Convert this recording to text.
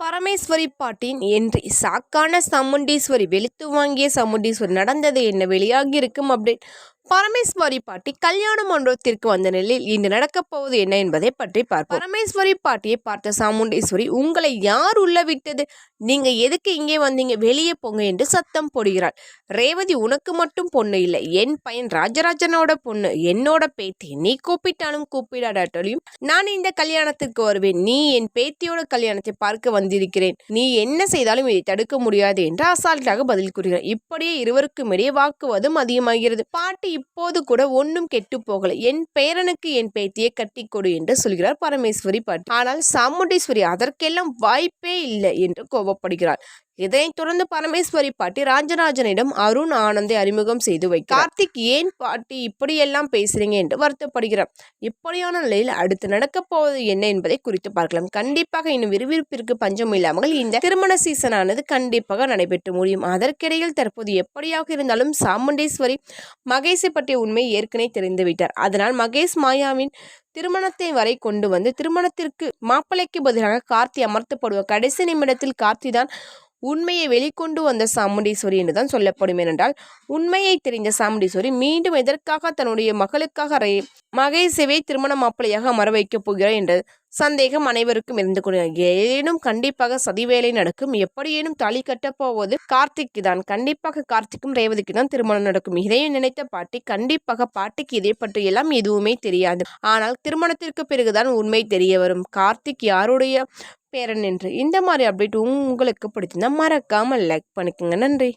பரமேஸ்வரி பாட்டின் என்று சாக்கான சமுண்டீஸ்வரி வெளுத்து வாங்கிய சமுண்டீஸ்வரி நடந்தது என்ன வெளியாகி இருக்கும் அப்டேட் பரமேஸ்வரி பாட்டி கல்யாண மண்டபத்திற்கு வந்த நிலையில் இன்று நடக்கப் போவது என்ன என்பதை பற்றி பார்ப்போம். பரமேஸ்வரி பாட்டியை பார்த்த சாமுண்டேஸ்வரி உங்களை யார் உள்ள விட்டது நீங்க எதுக்கு இங்கே வந்தீங்க? வெளியே போங்க என்று சத்தம் போடுகிறாள். ரேவதி உனக்கு மட்டும் பொண்ணு இல்லை. என் பையன் ராஜராஜனோட பொண்ணு. என்னோட பேத்தி. நீ கூப்பிட்டாலும் கூப்பிடாட்டாலும் நான் இந்த கல்யாணத்துக்கு வருவேன். நீ என் பேத்தியோட கல்யாணத்தை பார்க்க வந்திருக்கிறேன். நீ என்ன செய்தாலும் இதை தடுக்க முடியாது என்று அசால்ட்டாக பதில் கூறுகிறார். இப்படியே இருவருக்கும் இடையே வாக்குவாதம் அதிகமாகிறது. பாட்டி இப்போது கூட ஒன்றும் கெட்டு போகல. என் பேரனுக்கு என் பேத்தியை கட்டி கொடு என்று சொல்கிறார் பரமேஸ்வரி பாட்டி. ஆனால் சாமுண்டீஸ்வரி அதற்கெல்லாம் வாய்ப்பே இல்லை என்று கோபப்படுகிறார் இதனைத் தொடர்ந்து பரமேஸ்வரி பாட்டி ராஜராஜனிடம் அருண் ஆனந்தை அறிமுகம் செய்து வைக்கிறார். கார்த்திக் ஏன் பாட்டி இப்படியெல்லாம் பேசுறீங்க? என்று வருத்தப்படுகிறார். இப்படியான நிலையில் அடுத்து நடக்கப் போவது என்ன என்பதை குறித்து பார்க்கலாம். கண்டிப்பாக இன்னும் விறுவிறுப்பிற்கு பஞ்சம் இல்லாமல் இந்த திருமண சீசனானது கண்டிப்பாக நடைபெற்று முடியும். அதற்கிடையில் தற்போது எப்படியாக இருந்தாலும் சாமுண்டேஸ்வரி மகேஷை பற்றிய உண்மை ஏற்கனவே தெரிந்துவிட்டார். அதனால் மகேஷ் மாயாவின் திருமணத்தை வரை கொண்டு வந்து திருமணத்திற்கு மாப்பிள்ளைக்கு பதிலாக கார்த்தி அமர்த்தப்படுவார். கடைசி நிமிடத்தில் கார்த்தி தான் உண்மையை வெளிக்கொண்டு வந்த சாமுண்டீஸ்வரி என்றுதான் சொல்லப்படும் ஏனென்றால் உண்மையை தெரிந்த சாமுண்டீஸ்வரி மீண்டும் எதற்காக தன்னுடைய மகளுக்காக ரே மகேசவை திருமண மாப்பிள்ளையாக அமர வைக்கப் போகிறார் என்ற சந்தேகம் அனைவருக்கும் இருந்து கொண்டு ஏனும் கண்டிப்பாக சதிவேலை நடக்கும். எப்படியேனும் தாலி கட்டப்போவது கார்த்திக்கு தான் கண்டிப்பாக கார்த்திக்கும் ரேவதிக்கு தான் திருமணம் நடக்கும். இதையும் நினைத்த பாட்டி கண்டிப்பாக பாட்டிக்கு இதை பற்றி எல்லாம் எதுவுமே தெரியாது. ஆனால் திருமணத்திற்கு பிறகுதான் உண்மை தெரிய வரும். கார்த்திக் யாருடைய பேரன் என்று. இந்த மாதிரி அப்டேட் உங்களுக்கு பிடிச்சிருந்தா மறக்காமல் லைக் பண்ணிக்கோங்க. நன்றி.